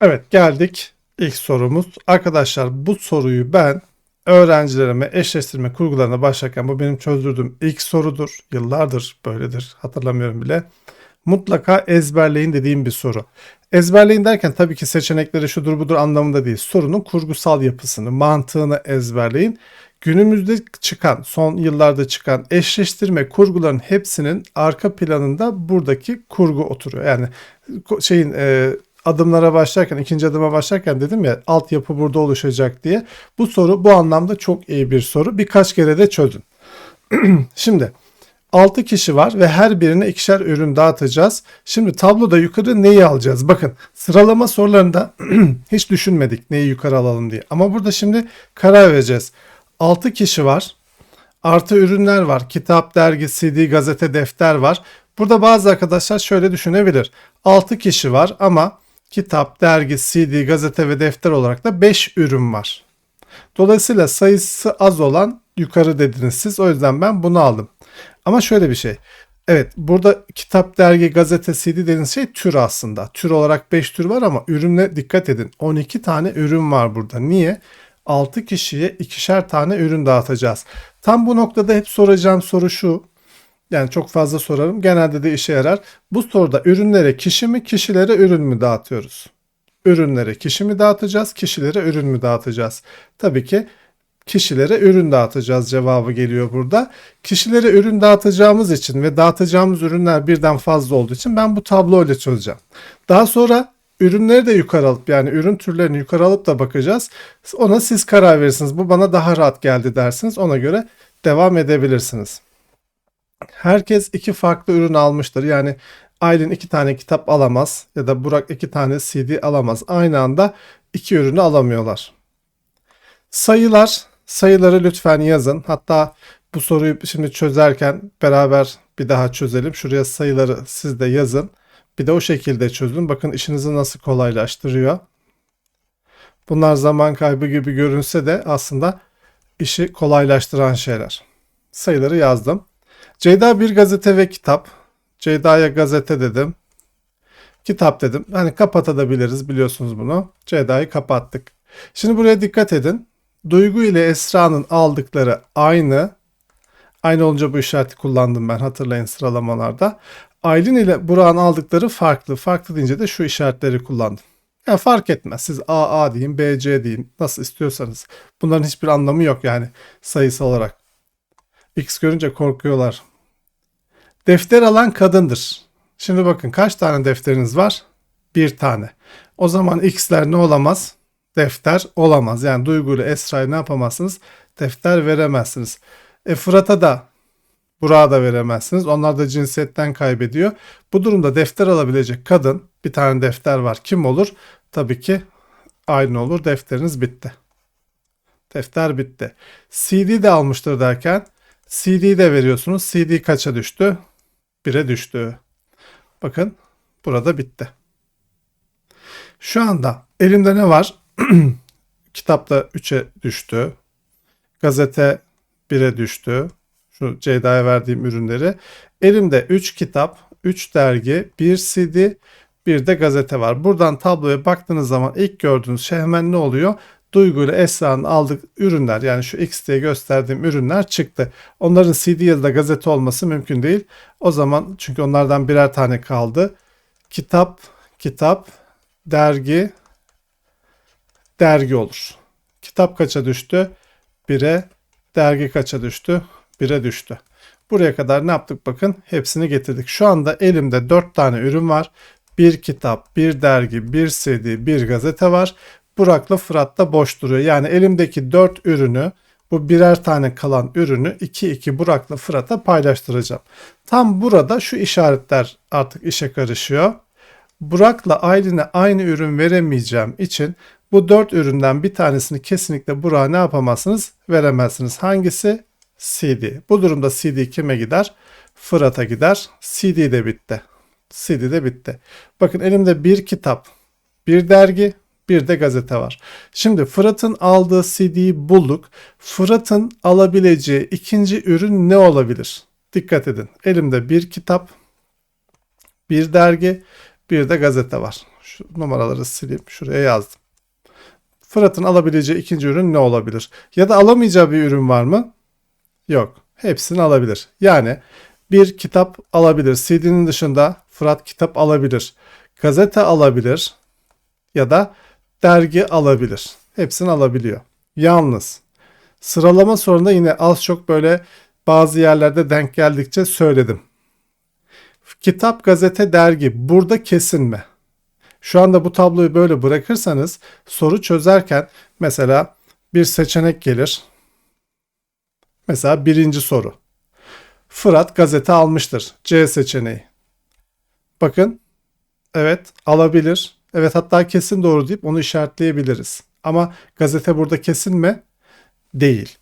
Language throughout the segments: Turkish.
Evet geldik ilk sorumuz. Arkadaşlar bu soruyu ben öğrencilerime eşleştirme kurgularına başlarken bu benim çözdürdüğüm ilk sorudur. Yıllardır böyledir hatırlamıyorum bile. Mutlaka ezberleyin dediğim bir soru. Ezberleyin derken tabii ki seçenekleri şudur budur anlamında değil. Sorunun kurgusal yapısını, mantığını ezberleyin. Günümüzde çıkan, son yıllarda çıkan eşleştirme kurguların hepsinin arka planında buradaki kurgu oturuyor. Yani şeyin e, adımlara başlarken, ikinci adıma başlarken dedim ya altyapı burada oluşacak diye. Bu soru bu anlamda çok iyi bir soru. Birkaç kere de çözün. Şimdi 6 kişi var ve her birine ikişer ürün dağıtacağız. Şimdi tabloda yukarı neyi alacağız? Bakın sıralama sorularında hiç düşünmedik neyi yukarı alalım diye. Ama burada şimdi karar vereceğiz. 6 kişi var. Artı ürünler var. Kitap, dergi, CD, gazete, defter var. Burada bazı arkadaşlar şöyle düşünebilir. 6 kişi var ama kitap, dergi, CD, gazete ve defter olarak da 5 ürün var. Dolayısıyla sayısı az olan yukarı dediniz siz. O yüzden ben bunu aldım. Ama şöyle bir şey. Evet burada kitap, dergi, gazete, CD dediğiniz şey tür aslında. Tür olarak 5 tür var ama ürüne dikkat edin. 12 tane ürün var burada. Niye? 6 kişiye ikişer tane ürün dağıtacağız. Tam bu noktada hep soracağım soru şu. Yani çok fazla sorarım. Genelde de işe yarar. Bu soruda ürünlere kişi mi, kişilere ürün mü dağıtıyoruz? Ürünlere kişi mi dağıtacağız, kişilere ürün mü dağıtacağız? Tabii ki kişilere ürün dağıtacağız cevabı geliyor burada. Kişilere ürün dağıtacağımız için ve dağıtacağımız ürünler birden fazla olduğu için ben bu tablo ile çözeceğim. Daha sonra ürünleri de yukarı alıp yani ürün türlerini yukarı alıp da bakacağız. Ona siz karar verirsiniz. Bu bana daha rahat geldi dersiniz. Ona göre devam edebilirsiniz. Herkes iki farklı ürün almıştır. Yani Aylin iki tane kitap alamaz ya da Burak iki tane CD alamaz. Aynı anda iki ürünü alamıyorlar. Sayılar, sayıları lütfen yazın. Hatta bu soruyu şimdi çözerken beraber bir daha çözelim. Şuraya sayıları siz de yazın. Bir de o şekilde çözün. Bakın işinizi nasıl kolaylaştırıyor. Bunlar zaman kaybı gibi görünse de aslında işi kolaylaştıran şeyler. Sayıları yazdım. Ceyda bir gazete ve kitap. Ceyda'ya gazete dedim. Kitap dedim. Hani kapatabiliriz biliyorsunuz bunu. Ceyda'yı kapattık. Şimdi buraya dikkat edin. Duygu ile Esra'nın aldıkları aynı. Aynı olunca bu işareti kullandım ben hatırlayın sıralamalarda. Aylin ile Burak'ın aldıkları farklı. Farklı deyince de şu işaretleri kullandım. Yani fark etmez. Siz A A deyin, B C deyin. Nasıl istiyorsanız. Bunların hiçbir anlamı yok yani sayısı olarak. X görünce korkuyorlar. Defter alan kadındır. Şimdi bakın kaç tane defteriniz var? Bir tane. O zaman X'ler ne olamaz? Defter olamaz. Yani Duygu ile Esra'ya ne yapamazsınız? Defter veremezsiniz. E Fırat'a da Burak'a da veremezsiniz. Onlar da cinsiyetten kaybediyor. Bu durumda defter alabilecek kadın bir tane defter var. Kim olur? Tabii ki aynı olur. Defteriniz bitti. Defter bitti. CD de almıştır derken CD de veriyorsunuz. CD kaça düştü? 1'e düştü. Bakın burada bitti. Şu anda elimde ne var? Kitapta 3'e düştü. Gazete 1'e düştü. Şu Ceyda'ya verdiğim ürünleri. Elimde 3 kitap, 3 dergi, 1 CD, bir de gazete var. Buradan tabloya baktığınız zaman ilk gördüğünüz şey hemen ne oluyor? Duygu ile Esra'nın aldık ürünler yani şu X diye gösterdiğim ürünler çıktı. Onların CD ya da gazete olması mümkün değil. O zaman çünkü onlardan birer tane kaldı. Kitap, kitap, dergi, dergi olur. Kitap kaça düştü? 1'e, dergi kaça düştü? 1'e düştü. Buraya kadar ne yaptık bakın hepsini getirdik. Şu anda elimde 4 tane ürün var. Bir kitap, bir dergi, bir CD, bir gazete var. Burak'la Fırat da boş duruyor. Yani elimdeki 4 ürünü bu birer tane kalan ürünü 2-2 Burak'la Fırat'a paylaştıracağım. Tam burada şu işaretler artık işe karışıyor. Burak'la Aylin'e aynı ürün veremeyeceğim için bu 4 üründen bir tanesini kesinlikle Burak'a ne yapamazsınız? Veremezsiniz. Hangisi? CD. Bu durumda CD kime gider? Fırat'a gider. CD de bitti. CD de bitti. Bakın elimde bir kitap, bir dergi, bir de gazete var. Şimdi Fırat'ın aldığı CD'yi bulduk. Fırat'ın alabileceği ikinci ürün ne olabilir? Dikkat edin. Elimde bir kitap, bir dergi, bir de gazete var. Şu numaraları sileyim. Şuraya yazdım. Fırat'ın alabileceği ikinci ürün ne olabilir? Ya da alamayacağı bir ürün var mı? Yok. Hepsini alabilir. Yani bir kitap alabilir. CD'nin dışında Fırat kitap alabilir. Gazete alabilir. Ya da dergi alabilir. Hepsini alabiliyor. Yalnız sıralama sorunda yine az çok böyle bazı yerlerde denk geldikçe söyledim. Kitap, gazete, dergi burada kesin mi? Şu anda bu tabloyu böyle bırakırsanız soru çözerken mesela bir seçenek gelir. Mesela birinci soru. Fırat gazete almıştır. C seçeneği. Bakın. Evet alabilir. Evet hatta kesin doğru deyip onu işaretleyebiliriz. Ama gazete burada kesin mi? Değil.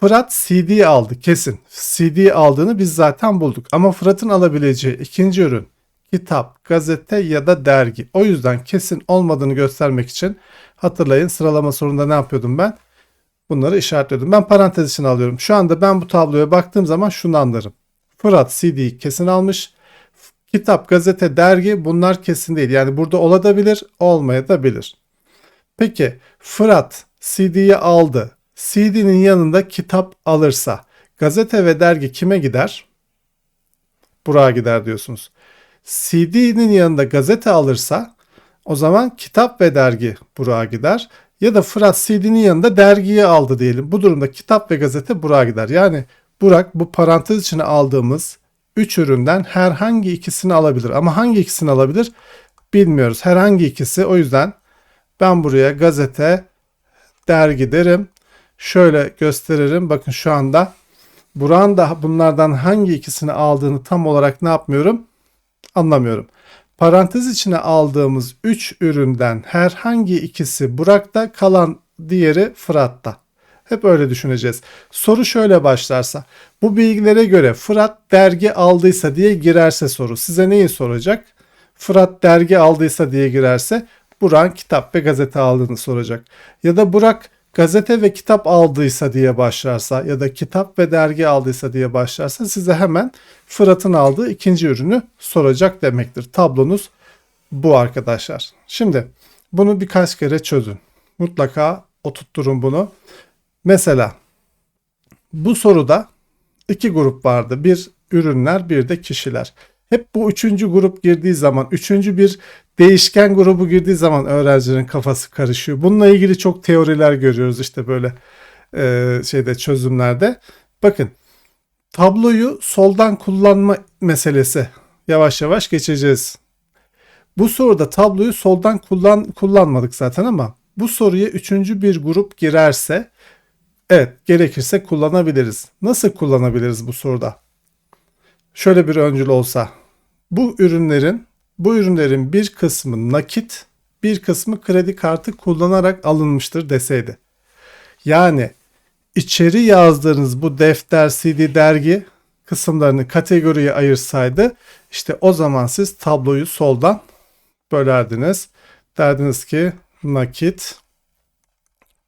Fırat CD aldı kesin. CD aldığını biz zaten bulduk. Ama Fırat'ın alabileceği ikinci ürün kitap, gazete ya da dergi. O yüzden kesin olmadığını göstermek için hatırlayın sıralama sorunda ne yapıyordum ben? Bunları işaretliyordum. Ben parantez içine alıyorum. Şu anda ben bu tabloya baktığım zaman şunu anlarım. Fırat CD'yi kesin almış. Kitap, gazete, dergi bunlar kesin değil. Yani burada olabilir, olmayabilir. Peki Fırat CD'yi aldı. CD'nin yanında kitap alırsa gazete ve dergi kime gider? Burak'a gider diyorsunuz. CD'nin yanında gazete alırsa o zaman kitap ve dergi Burak'a gider. Ya da Fırat CD'nin yanında dergiyi aldı diyelim. Bu durumda kitap ve gazete Burak'a gider. Yani Burak bu parantez içine aldığımız 3 üründen herhangi ikisini alabilir. Ama hangi ikisini alabilir bilmiyoruz. Herhangi ikisi o yüzden ben buraya gazete, dergi derim. Şöyle gösteririm. Bakın şu anda Burak'ın da bunlardan hangi ikisini aldığını tam olarak ne yapmıyorum? Anlamıyorum. Parantez içine aldığımız 3 üründen herhangi ikisi Burak'ta kalan diğeri Fırat'ta. Hep öyle düşüneceğiz. Soru şöyle başlarsa bu bilgilere göre Fırat dergi aldıysa diye girerse soru size neyi soracak? Fırat dergi aldıysa diye girerse Burak kitap ve gazete aldığını soracak. Ya da Burak gazete ve kitap aldıysa diye başlarsa ya da kitap ve dergi aldıysa diye başlarsa size hemen Fırat'ın aldığı ikinci ürünü soracak demektir. Tablonuz bu arkadaşlar. Şimdi bunu birkaç kere çözün. Mutlaka oturtturun bunu. Mesela bu soruda iki grup vardı. Bir ürünler bir de kişiler. Hep bu üçüncü grup girdiği zaman, üçüncü bir değişken grubu girdiği zaman öğrencilerin kafası karışıyor. Bununla ilgili çok teoriler görüyoruz işte böyle e, şeyde çözümlerde. Bakın tabloyu soldan kullanma meselesi yavaş yavaş geçeceğiz. Bu soruda tabloyu soldan kullan kullanmadık zaten ama bu soruya üçüncü bir grup girerse evet gerekirse kullanabiliriz. Nasıl kullanabiliriz bu soruda? Şöyle bir öncül olsa bu ürünlerin bu ürünlerin bir kısmı nakit, bir kısmı kredi kartı kullanarak alınmıştır deseydi. Yani içeri yazdığınız bu defter, CD, dergi kısımlarını kategoriye ayırsaydı işte o zaman siz tabloyu soldan bölerdiniz. Derdiniz ki nakit,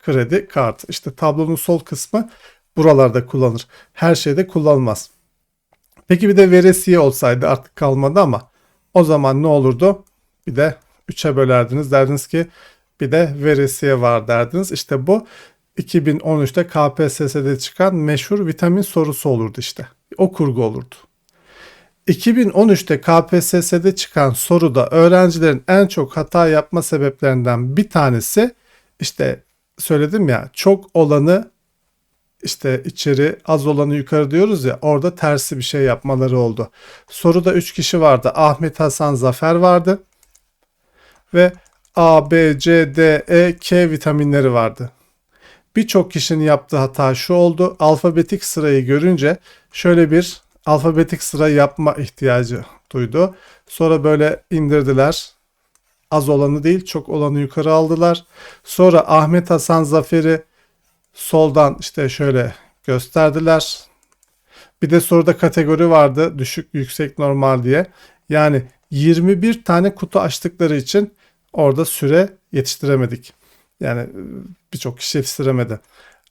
kredi kartı. İşte tablonun sol kısmı buralarda kullanır. Her şeyde kullanılmaz. Peki bir de veresiye olsaydı artık kalmadı ama o zaman ne olurdu? Bir de 3'e bölerdiniz. Derdiniz ki bir de veresiye var derdiniz. İşte bu 2013'te KPSS'de çıkan meşhur vitamin sorusu olurdu işte. O kurgu olurdu. 2013'te KPSS'de çıkan soruda öğrencilerin en çok hata yapma sebeplerinden bir tanesi işte söyledim ya çok olanı işte içeri az olanı yukarı diyoruz ya orada tersi bir şey yapmaları oldu. Soruda 3 kişi vardı. Ahmet Hasan Zafer vardı. Ve A, B, C, D, E, K vitaminleri vardı. Birçok kişinin yaptığı hata şu oldu. Alfabetik sırayı görünce şöyle bir alfabetik sıra yapma ihtiyacı duydu. Sonra böyle indirdiler. Az olanı değil çok olanı yukarı aldılar. Sonra Ahmet Hasan Zafer'i soldan işte şöyle gösterdiler. Bir de soruda kategori vardı düşük yüksek normal diye. Yani 21 tane kutu açtıkları için orada süre yetiştiremedik. Yani e, birçok kişi yetiştiremedi.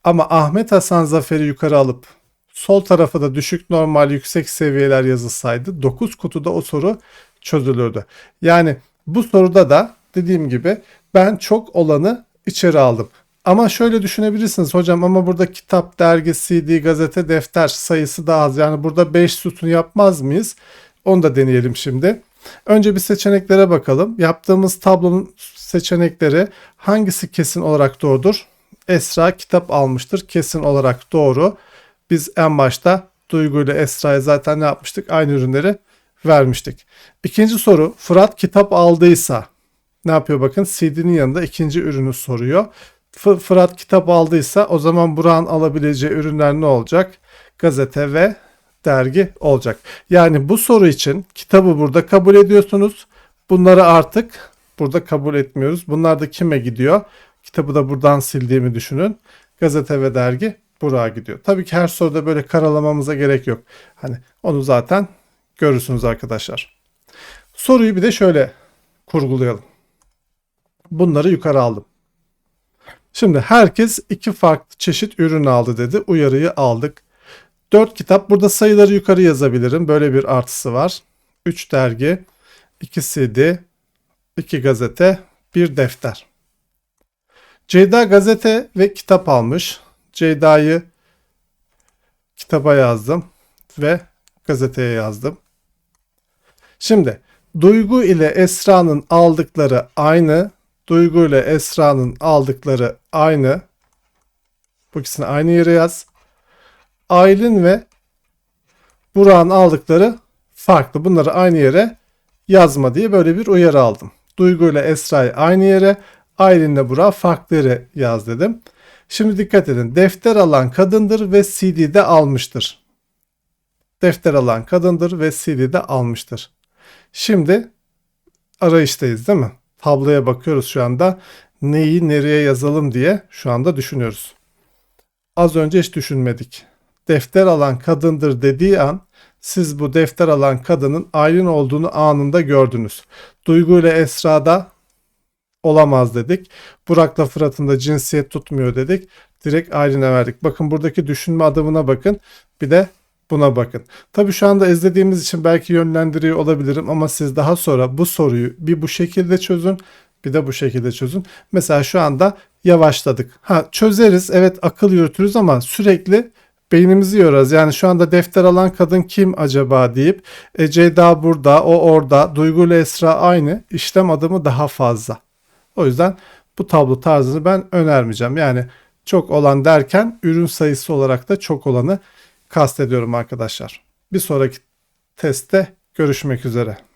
Ama Ahmet Hasan Zafer'i yukarı alıp sol tarafa da düşük normal yüksek seviyeler yazılsaydı 9 kutuda o soru çözülürdü. Yani bu soruda da dediğim gibi ben çok olanı içeri aldım. Ama şöyle düşünebilirsiniz hocam ama burada kitap, dergi, CD, gazete, defter sayısı daha az. Yani burada 5 sütun yapmaz mıyız? Onu da deneyelim şimdi. Önce bir seçeneklere bakalım. Yaptığımız tablonun seçenekleri hangisi kesin olarak doğrudur? Esra kitap almıştır. Kesin olarak doğru. Biz en başta Duygu ile Esra'ya zaten ne yapmıştık? Aynı ürünleri vermiştik. İkinci soru Fırat kitap aldıysa ne yapıyor bakın CD'nin yanında ikinci ürünü soruyor. F- Fırat kitap aldıysa o zaman Burak'ın alabileceği ürünler ne olacak? Gazete ve dergi olacak. Yani bu soru için kitabı burada kabul ediyorsunuz. Bunları artık burada kabul etmiyoruz. Bunlar da kime gidiyor? Kitabı da buradan sildiğimi düşünün. Gazete ve dergi Burak'a gidiyor. Tabii ki her soruda böyle karalamamıza gerek yok. Hani onu zaten görürsünüz arkadaşlar. Soruyu bir de şöyle kurgulayalım. Bunları yukarı aldım. Şimdi herkes iki farklı çeşit ürün aldı dedi. Uyarıyı aldık. 4 kitap. Burada sayıları yukarı yazabilirim. Böyle bir artısı var. 3 dergi, 2 CD, 2 gazete, 1 defter. Ceyda gazete ve kitap almış. Ceyda'yı kitaba yazdım ve gazeteye yazdım. Şimdi Duygu ile Esra'nın aldıkları aynı. Duygu ile Esra'nın aldıkları aynı. Bu ikisini aynı yere yaz. Aylin ve Burak'ın aldıkları farklı. Bunları aynı yere yazma diye böyle bir uyarı aldım. Duygu ile Esra'yı aynı yere, Aylin ile Burak'ı farklı yere yaz dedim. Şimdi dikkat edin. Defter alan kadındır ve CD'de almıştır. Defter alan kadındır ve CD'de almıştır. Şimdi arayıştayız değil mi? Tabloya bakıyoruz şu anda. Neyi nereye yazalım diye şu anda düşünüyoruz. Az önce hiç düşünmedik. Defter alan kadındır dediği an siz bu defter alan kadının Aylin olduğunu anında gördünüz. Duygu ile Esra'da olamaz dedik. Burak'la Fırat'ın da cinsiyet tutmuyor dedik. Direkt Aylin'e verdik. Bakın buradaki düşünme adımına bakın. Bir de buna bakın. Tabii şu anda izlediğimiz için belki yönlendiriyor olabilirim ama siz daha sonra bu soruyu bir bu şekilde çözün bir de bu şekilde çözün. Mesela şu anda yavaşladık. Ha çözeriz evet akıl yürütürüz ama sürekli beynimizi yorarız. Yani şu anda defter alan kadın kim acaba deyip e, Ceyda burada, o orada, Duygu ile Esra aynı. işlem adımı daha fazla. O yüzden bu tablo tarzını ben önermeyeceğim. Yani çok olan derken ürün sayısı olarak da çok olanı kastediyorum arkadaşlar. Bir sonraki testte görüşmek üzere.